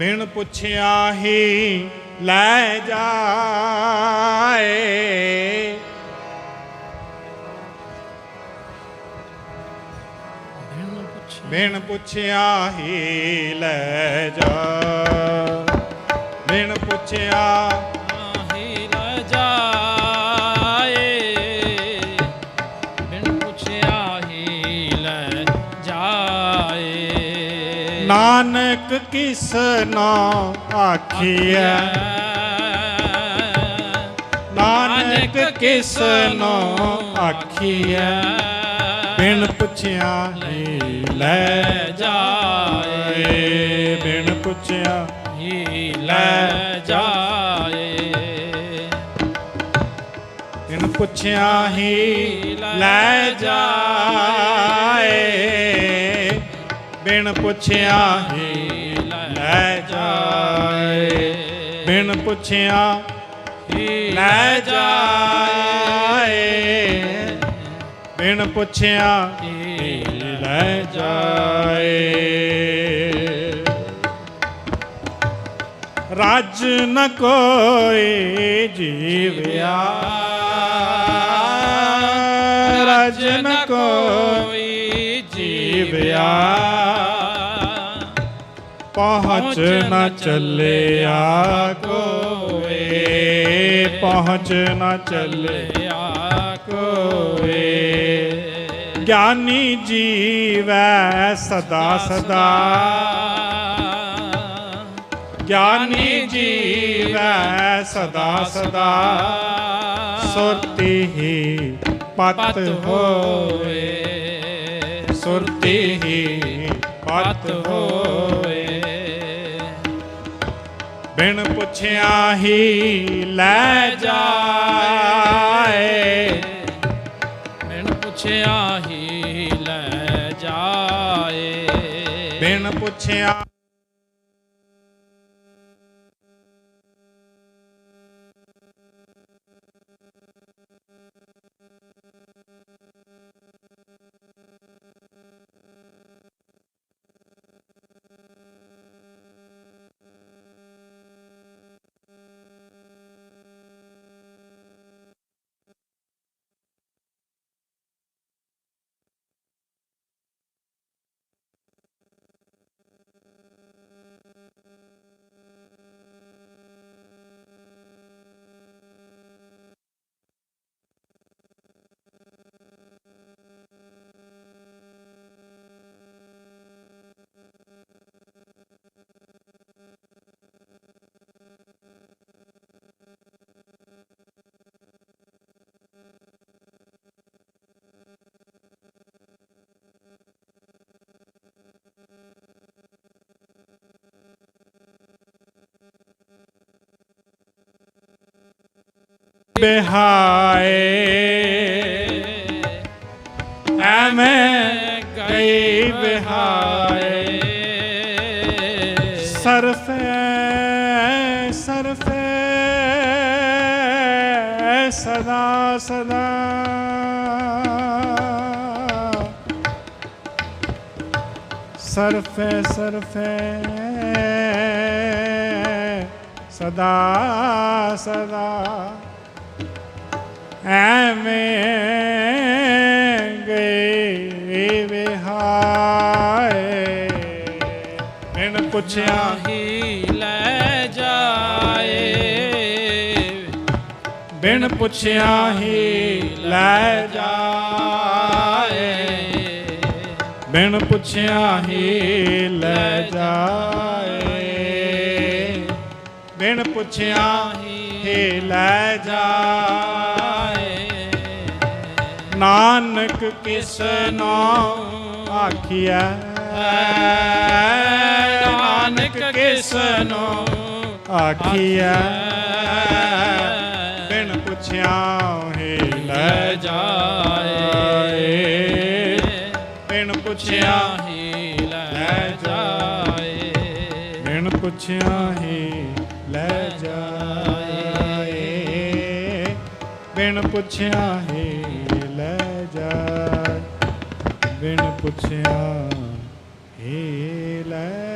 ਬਿਨ ਪੁੱਛਿਆ ਹੀ ਲੈ ਜਾਏ। ਬਿਨ ਪੁੱਛਿਆ ਹੀ ਲੈ ਜਾ ਨਾਨਕ ਕਿਸ ਨਾ ਆਖੀਐ? ਨਾਨਕ ਕਿਸ ਨੂੰ ਆਖੀਐ? ਬਿਨ ਪੁੱਛਿਆ ਹੀ ਲੈ ਜਾਏ। ਬਿਨ ਪੁੱਛਿਆ ਹੀ ਲੈ ਜਾਏ। ਬਿਨ ਪੁੱਛਿਆ ਹੀ ਲੈ ਜਾਏ। ਬਿਨ ਪੁੱਛਿਆ ਹੀ ਲੈ ਜਾਏ। ਬਿਨ ਪੁੱਛਿਆ ਹੀ ਲੈ ਜਾਏ। ਬਿਨ ਪੁੱਛਿਆ ਹੀ ਲੈ ਜਾਏ। ਰਾਜ ਨ ਕੋਈ ਜੀਵਿਆ। ਰਾਜ ਨ ਕੋਈ ਵਿਆ। ਪਹੁੰਚ ਨਾ ਚੱਲਿਆ ਕੋਏ ਪਹੁੰਚ ਨਾ ਚੱਲਿਆ ਕੋਏ ਗਿਆਨੀ ਜੀਵੈ ਸਦਾ ਸਦਾ। ਗਿਆਨੀ ਜੀਵੈ ਸਦਾ ਸਦਾ। ਸੁਰਤੀ ਹੀ ਪਤ ਹੋਏ ਸੁਰਤੀ ਹੀ ਪਤ ਹੋਏ ਬਿਨ ਪੁੱਛਿਆ ਹੀ ਲੈ ਜਾਏ। ਬਿਨ ਪੁੱਛਿਆ ਹੀ ਲੈ ਜਾਏ। ਬਿਨ ਪੁੱਛਿਆ ਬਿਹਾਏ। ਐਵੇਂ ਗਈ ਬਿਹਾਏ। ਸਰਫੇ ਸਰਫੇ ਸਦਾ ਸਦਾ। ਸਰਫੇ ਸਰਫੇ ਸਦਾ ਸਦਾ। ਐਵੇਂ ਗਏ ਵਿਹਾਏ। ਬਿਨ ਪੁੱਛਿਆ ਹੀ ਲੈ ਜਾਏ। ਬਿਨ ਪੁੱਛਿਆ ਹੀ ਲੈ ਜਾਏ। ਬਿਨ ਪੁੱਛਿਆ ਹੀ ਲੈ ਜਾਏ। ਬਿਨ ਪੁੱਛਿਆ ਹੀ ਲੈ ਜਾਏ। ਨਾਨਕ ਕਿਸ ਨੂੰ ਆਖੀਐ? ਨਾਨਕ ਕਿਸ ਨੂੰ ਆਖੀਐ? ਬਿਨ ਪੁੱਛਿਆ ਹੀ ਲੈ ਜਾਏ। ਬਿਨ ਪੁੱਛਿਆ ਹੀ ਲੈ ਜਾਏ। ਬਿਨ ਪੁੱਛਿਆ ਹੀ ਲੈ ਜਾਏ। ਬਿਨ ਪੁੱਛਿਆ ਹੀ ਬਿਨ ਪੁੱਛਿਆ ਹੀ ਲੈ